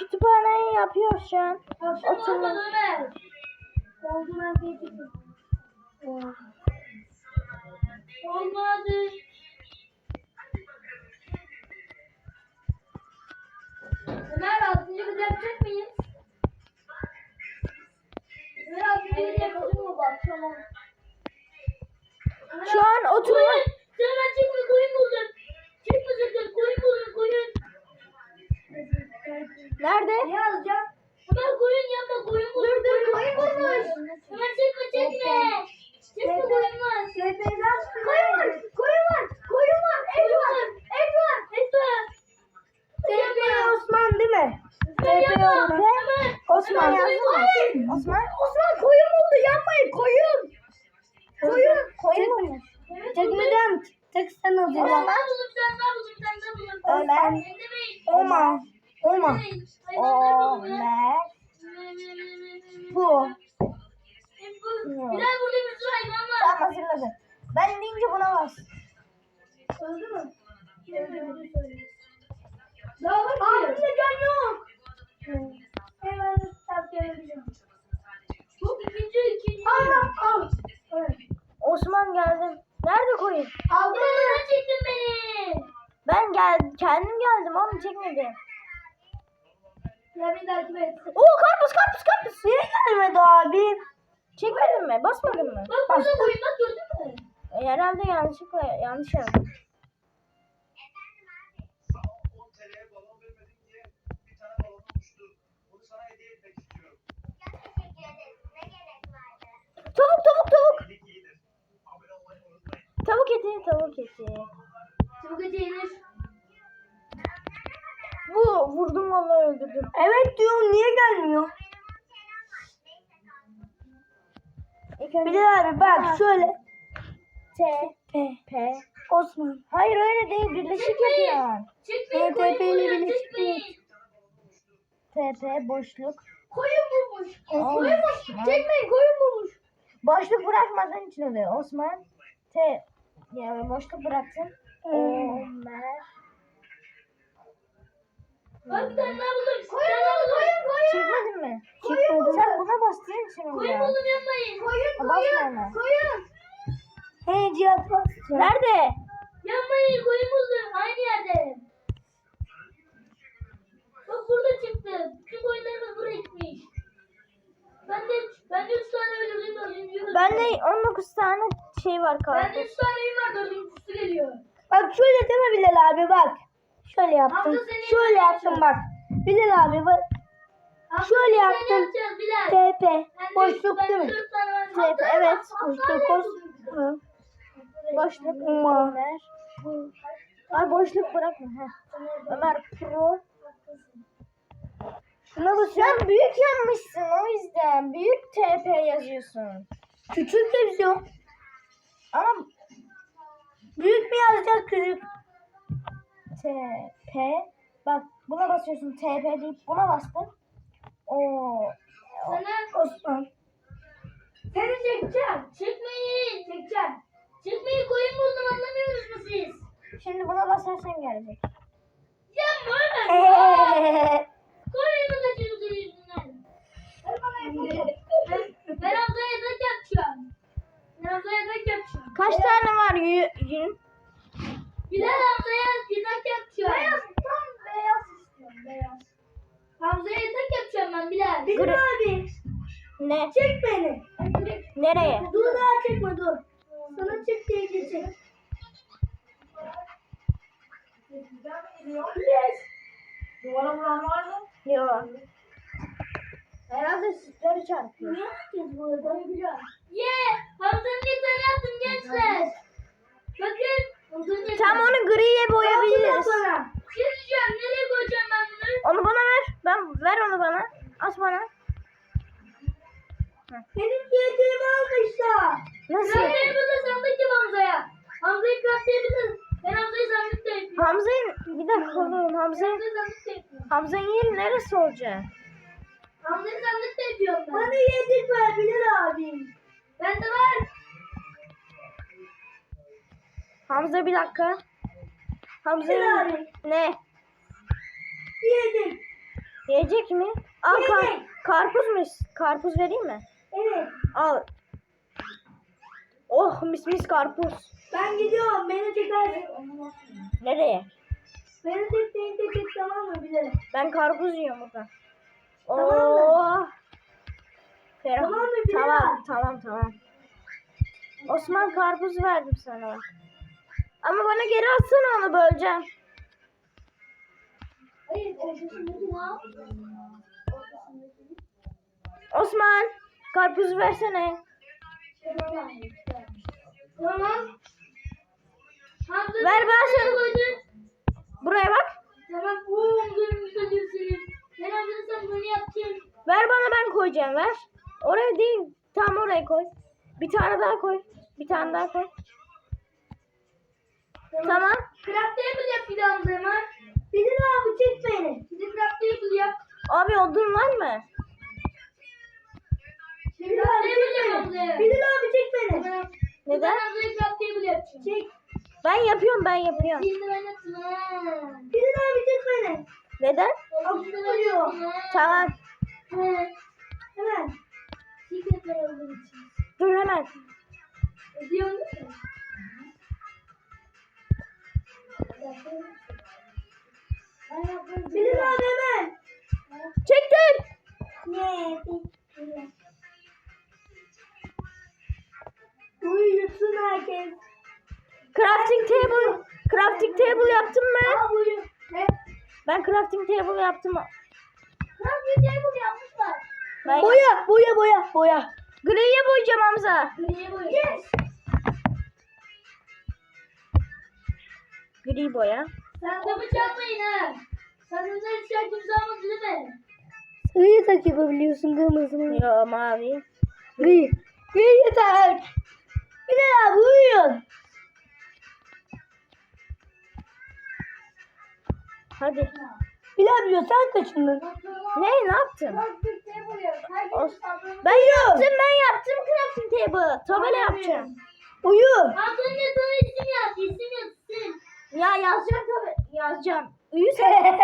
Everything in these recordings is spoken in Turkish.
Kütüphaneyi yapıyoruz şu an. Oturma. olmadı Ömer. Altıncı kız yapacak mıyız? Ömer altıncı kız mı akşam oldu? Şu an oturma. Koyun. Sana çıkma koyun buldum. Çıkma sakın koyun buldum koyun. Nerede? Ne yazacağım? Ömer koyun yapma koyun buldum. Dur dur koyun bulmuş. Ömer çekme çekme. Çekme koyun var. Koyun var. Koyun var. Koyun var. Et var. Et var. Et var. TP Osman değil mi? Ömer TP yapma. Osman. Ömer. Osman Ömer, yazdı mı? koyun. Osman. Osman koyun buldu yapmayın koyun. Koyun. Koyun mu? Çekmeden tek sen Ben hazırlan. ne buldum sen ne buldun sen ne buldun? Ömer. Ne demek? Oma. Oma. Ömer. Ömer. Bu. Bir daha burada bir sürü hayvan var. Tamam hazırladım. Ben deyince buna bas. Öldü mü? Daha var Ağzımda can yok. Hemen tap gelebilirim. Bu ikinci ikinci. Al al. Evet. Osman geldim. Nerede koyun? Aldın mı? çektin beni. Ben gel kendim geldim oğlum çekmedi. Ya bir takip et. Oo karpuz karpuz karpuz. Niye gelmedi abi? Çekmedin mi? Basmadın mı? Bak burada koyun bak gördün mü? E, Herhalde yanlışlıkla yanlış yaptım. Sana 10 TL'ye balon vermedim diye bir tane balon uçtu. Onu sana hediye etmek istiyorum. Tavuk tavuk tavuk. Tavuk eti tavuk eti. Çabuk et yenir. Bu vurdum vallahi öldürdüm. Evet diyorum niye gelmiyor? Bilal abi bak şöyle. T P P Osman. Hayır öyle değil birleşik yapıyor. Çıkmayın TP koyun ile birleşik çıkmayın. TP boşluk. Koyun bulmuş. Koyun bulmuş. Çekmeyin koyun bulmuş. Boşluk bırakmadığın için oluyor. Osman T yani boşluk bıraktın. Ömer. Bak bir tane daha buldum. Koyun buldum. Koyun koyun. Mi? Koyun Çekmedin. buldum. Sen buna bastığın için Koyun oluyor. buldum yapmayın. Koyun hemen. Koyun. Hey Cihat bas. Nerede? Yapmayın koyun buldum. Aynı yerde. Bak burada çıktı. Bütün koyunlarımız buraya gitmiş. Ben de ben de 3 tane öldürdüm dördüncü. Bende 19 tane şey var kaldı. Bende 3 tane var dördüncüsü geliyor. Bak şöyle deme Bilal abi bak. Şöyle senin Şöyle yaptım bak. Bilal abi bak. Şöyle Bilal. TP. Boşluk değil mi? TP evet. Boşluk ne boş. yapıyorsun? Hı. Boşluk Ömer. Ay boşluk bırakma. Heh. Ömer Pro. Şuna bak sen büyük yanmışsın o yüzden. Büyük TP yazıyorsun. Küçük yazıyor. Ama büyük mi yazacak küçük? TP. Bak buna basıyorsun TP deyip buna bastın. Oo. Sana Osman. Seni çekeceğim. Çekmeyin. Çekeceğim. Çekmeyin koyun buldum anlamıyoruz mu siz? Şimdi buna basarsan gelecek. Yapma Ömer. Koyunu kaçırdı yüzünden. Ben Hamza'ya yatak yapacağım. Ben Hamza'ya yatak yapacağım. Kaç tane var yü- yün? Bilal Hamza'ya yatak yapacağım. Beyaz. Tam beyaz istiyorum. Beyaz. Hamza'ya yatak yapacağım ben Bilal. Bilal abi. Ne? Çek beni. Nereye? Dur daha çekme dur. Sana çek diye geçecek. Yes. Duvara vuran var mı? Yok. Herhalde sütleri çarpıyor. Niye herkes burada? Ye! Hamza'nın yatağını yaptım gençler. Bakın. Tam onu griye boyayabiliriz. Bana. Şey diyeceğim. Nereye koyacağım ben bunu? Onu bana ver. Ben ver onu bana. At bana. Benim yediğimi almışlar. Nasıl? Kraftayı burada sandık yap Hamza'ya. Hamza'yı kraftayabiliriz. Ben Hamza'yı sandık da yapıyorum. Hamza'nın bir dakika oğlum Hamza'yı. Hamza'nın yeri neresi olacak? Hamza'yı sandık da yapıyorum ben. Bana yedik ver Bilal abi. Bende var. Hamza bir dakika. Hamza ne? Yedik. Yiyecek mi? Al kar- karpuz mu? Karpuz vereyim mi? Evet. Al. Oh mis mis karpuz. Ben gidiyorum. Beni çekersin. Nereye? Beni çek, beni de çek tamam mı? Bilelim. Ben karpuz yiyorum burada. Tamam Oh. Ferah. Tamam mı Bilal? Tamam tamam tamam. Osman karpuz verdim sana. Ama bana geri atsana onu böleceğim. Hayır? Osman karpuzu versene. Tamam. Ver ben sana. Buraya bak. Tamam. Görmüş. Ben bunu. Ver bana ben koyacağım ver. Oraya değil. Tam oraya koy. Bir tane daha koy. Bir tane daha koy. Tamam. Craft table yap bir Hamza hemen. Bilin abi çek beni. De craft table yap. Abi odun var mı? Bilin abi çek beni. Bilin abi çek beni. Neden? Craft table yapacağım. Çek. Ben yapıyorum ben yapıyorum. Şimdi ben abi çek beni. Neden? Yaptım ha. Tamam. Hemen. İçin. Dur hemen. Ödüyor musun? Bilin abi hemen. Çektim. Uyusun herkes. Crafting table. Crafting table uyu. Ne? Ben crafting table yaptım. Crafting table yapmışlar. Ben Boya, boya, boya, boya. Griye boyayacağım Hamza. Griye boya. Yes. Gri boya. Sen kapı çalmayın ha. Şey kimse almadı değil mi? Gri tak yapabiliyorsun kırmızı mı? Yo mavi. Gri. Gri yeter. Bir de daha uyuyun. Hadi. Bilemiyor sen kaçındın. Ne ne yaptın? Os- Ben yaptım ben yaptım crafting table. Tabela yapacağım. Uyu. Hakan'ın sana isim yaz. İsim yaz. isim. Ya yazacağım tabii. Yazacağım. Uyu sen.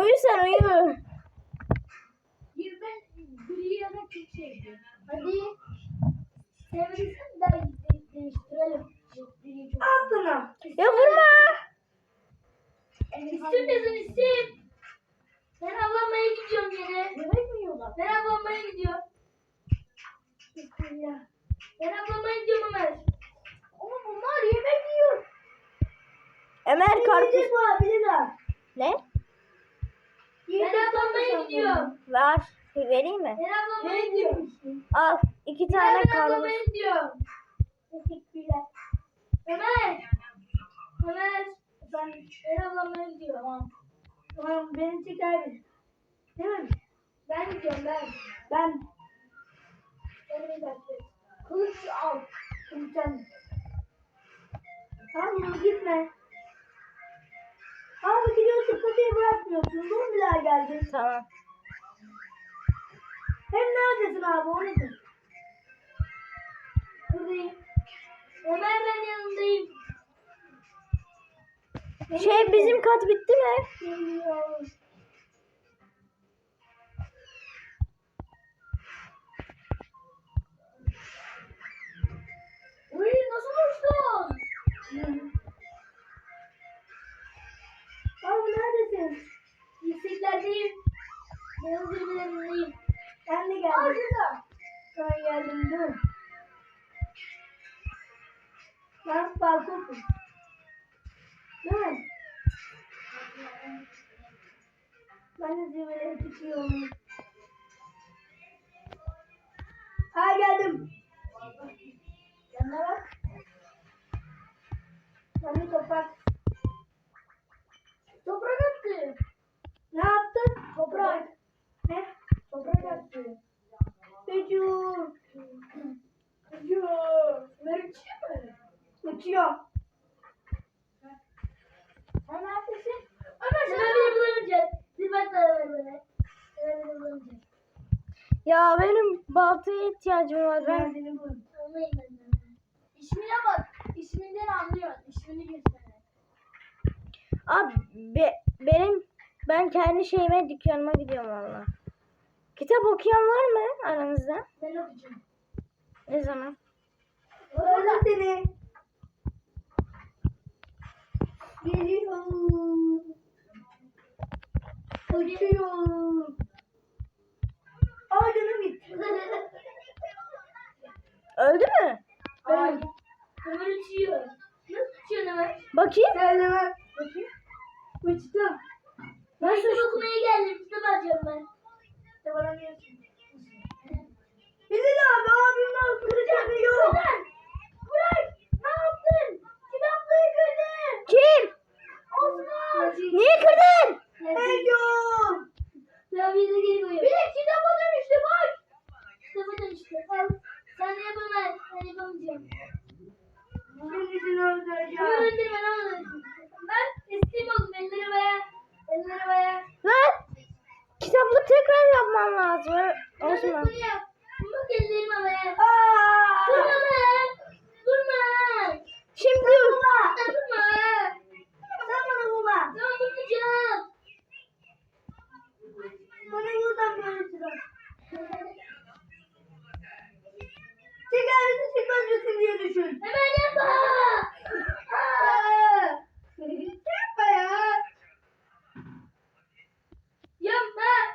uyu sen uyu. Bir ben gri ya da sevdim. Hadi. Daha de- değiştirelim. Aklına. Ya vurma. İsim yazın isim. Ben avlanmaya gidiyorum yine. Yemek mi yiyorlar? Ben avlanmaya gidiyorum. Ben avlanmaya gidiyorum Ömer. Ama bunlar yemek yiyor. Ömer karpuz. Ne? Ben avlanmaya gidiyorum. Ver. Vereyim mi? Ben avlanmaya gidiyorum. Al. iki tane karpuz. avlanmaya gidiyorum. Teşekkürler. Ömer. Ömer. Ben, ben avlanmaya gidiyorum. Tamam. Tamam beni çeker bir. Değil mi? Ben gidiyorum ben. Ben. Ben. Kılıç al. Kılıç al. Tamam gitme. Abi gidiyorsun kapıyı bırakmıyorsun. Zombiler geldi. Tamam. Hem neredesin abi onu da. Buradayım. Ömer ben yanındayım. Şey bizim kat bitti mi? Geliyor. Uy nasıl uçtun? Dur. Ben. Değil mi? Ben de zirvelere çıkıyorum. Ha geldim. Yanına bak. Ben toprak. Toprak attı. Ne yaptın? Toprak. Ne? Toprak attı. Uçuyor. Uçuyor. Ömer uçuyor mu? Uçuyor. Sen neredesin? Ömer sen beni bulamayacaksın. Bir bak daha ver bana. Ömer beni bulamayacak. Ya benim baltaya ihtiyacım var. Ben. İsmine bak. İsminden anlıyorsun. İsmini göster. Abi be- benim Ben kendi şeyime dükkanıma gidiyorum valla. Kitap okuyan var mı aranızda? Ben okuyacağım. Ne zaman? Öyle seni. Geliyorum. Uçuyorum. Aa canım gitti. Öldü mü? Ay. Ömer uçuyor. Nasıl uçuyor Ömer? Bakayım. Sen Ömer. Bakayım. Uçtum. Ben kitap okumaya geldim. Kitap alacağım ben. Kitap alamıyorsun. Bilin abi abimden kıracak yok. Neden? Bırak. Ne yaptın? Kitaplığı kırdın. Kim? Osman. Niye kırdın? Ego. Ya bir de geri koyuyor. Bir de kitaba dönüştü bak. Kitaba dönüştü. Al. Sen de yapamaz. Ben yapamayacağım. Senin yüzünü öldüreceğim. Öldürme ne olur. Ben isteyim oğlum. Elleri baya. Elleri baya. Lan! Kitaplık tekrar yapmam lazım. Hadi Osman. bunu yap. Bak ellerim havaya. Durma lan. Durma. Şimdi Durma. Durma. Sen bana vurma. Tamam vurmayacağım. Bana yoldan böyle sıra. Çıkar bizi çıkmazcısın diye düşün. Hemen yapma. Aa! Yapma ya. Yapma.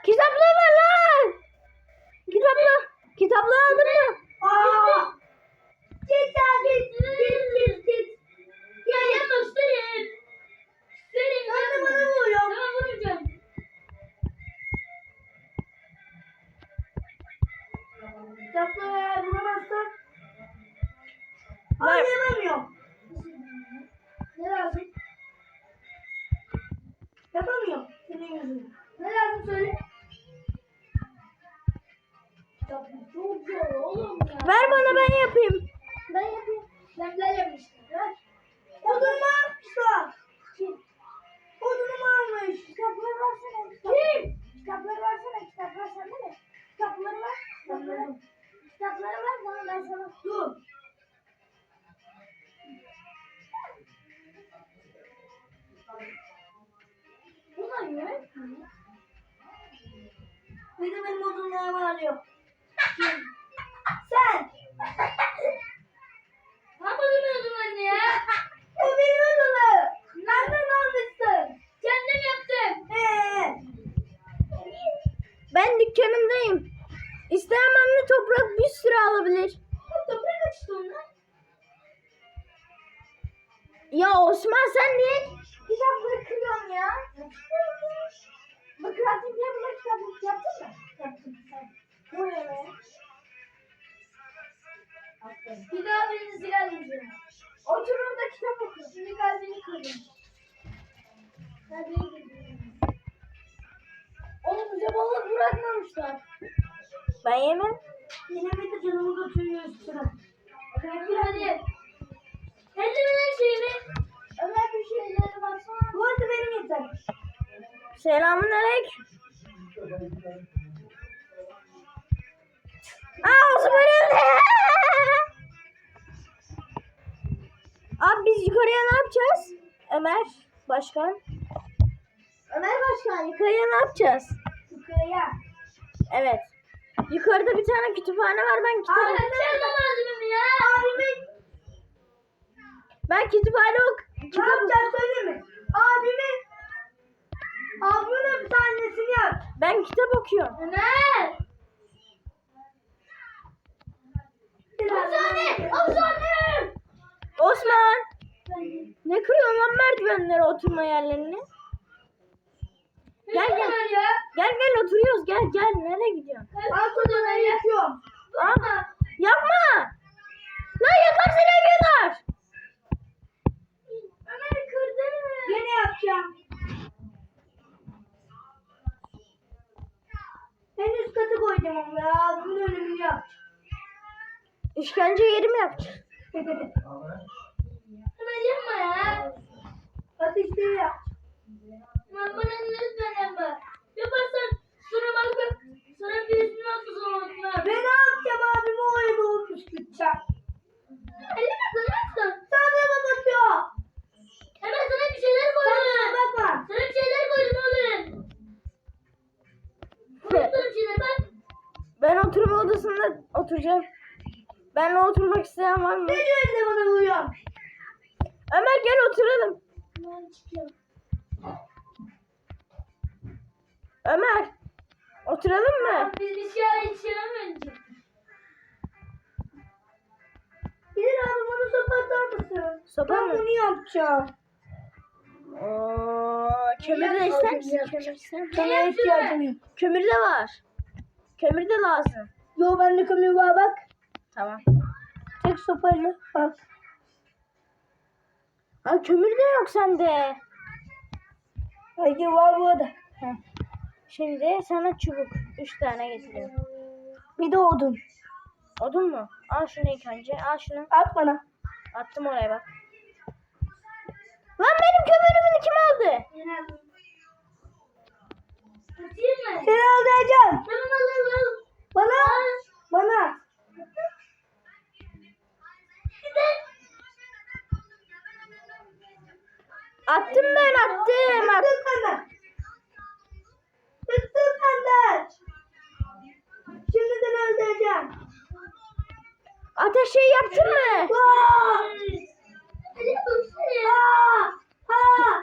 Kitaplığı ver lan! Kitaplığı. Kitaplığı aldın mı? Aa! Oğlum bize balık bırakmamışlar. Ben yemem. De canımı götürüyor üstüne. Ömer hadi. Eldiven şeyimi. Ömer bir şeylere baksana. Bu arada benim yeter. Selamun aleyküm. Aa Osman öldü. Abi biz yukarıya ne yapacağız? Ömer Başkan. Ömer Başkan Yukarıya ne yapacağız? yukarıya. Evet. Yukarıda bir tane kütüphane var. Ben kitap de malzememi ya. Abimin. ben kütüphane ok Ne kitap yapacağız söyleyeyim mi? Abimin. Abimin hapishanesini yap. ben kitap okuyorum. Ömer. Hapishane. Hapishane. Osman ne kırıyorsun lan merdivenlere oturma yerlerini? Gel, gel. Gel gel oturuyoruz gel gel nereye gidiyorsun? Ben yatıyorum. Aa, yapma. Lan yaparsan eviyorlar. Ömer kırdı. Gene yapacağım. En üst katı koyacağım ama ya. Abimin ölümünü yap. İşkence yeri mi yapacaksın? yapma ya. Bak işte ya. Aman lütfen yapma. Yaparsan sonra bak bak. Sonra bir yüzünü nasıl zorlanma. Ben ne yapacağım abim o ayıbı püskürteceğim. Elime kırarsın. Sen de mi bakıyor? Hemen sana bir şeyler koyuyorum. Bak bak bak. Sana bir şeyler koydum oğlum. Koydum şeyler bak. Ben oturma odasında oturacağım. Benle oturmak isteyen var mı? Ne diyorsun? Oturalım mı? Biz bir şey içiremeyiz. Bir abi bana sopa atar mısın? Sopa Ben mı? bunu yapacağım. Oo, kömür de ister misin? Kömüre ihtiyacım yok. Kömür de var. Kömür de lazım. Yo bende kömür var bak. Tamam. Tek sopayla bak. Ha kömür de yok sende. Hayır var burada. Heh. Şimdi sana çubuk. Üç tane getiriyorum. Bir de odun. Odun mu? Al şunu ilk önce. Al şunu. At bana. Attım oraya bak. Lan benim kömürümü kim aldı? Atayım mı? Seni alacağım. Tamam alalım. Bana. Bana. Attım ben attım. At- Tıktın Tıktın benden. Şimdi seni öldüreceğim. Ateş şey yaptın mı? Aa! Aa!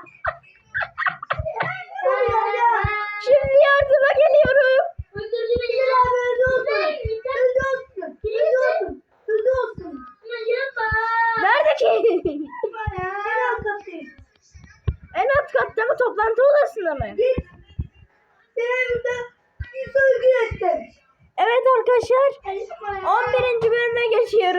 Aa! Şimdi yardıma geliyorum. Nerede ki? En alt katta mı toplantı odasında mı? Git. Seni burada bir soygun ettim. Evet arkadaşlar 11. bölüme geçiyoruz.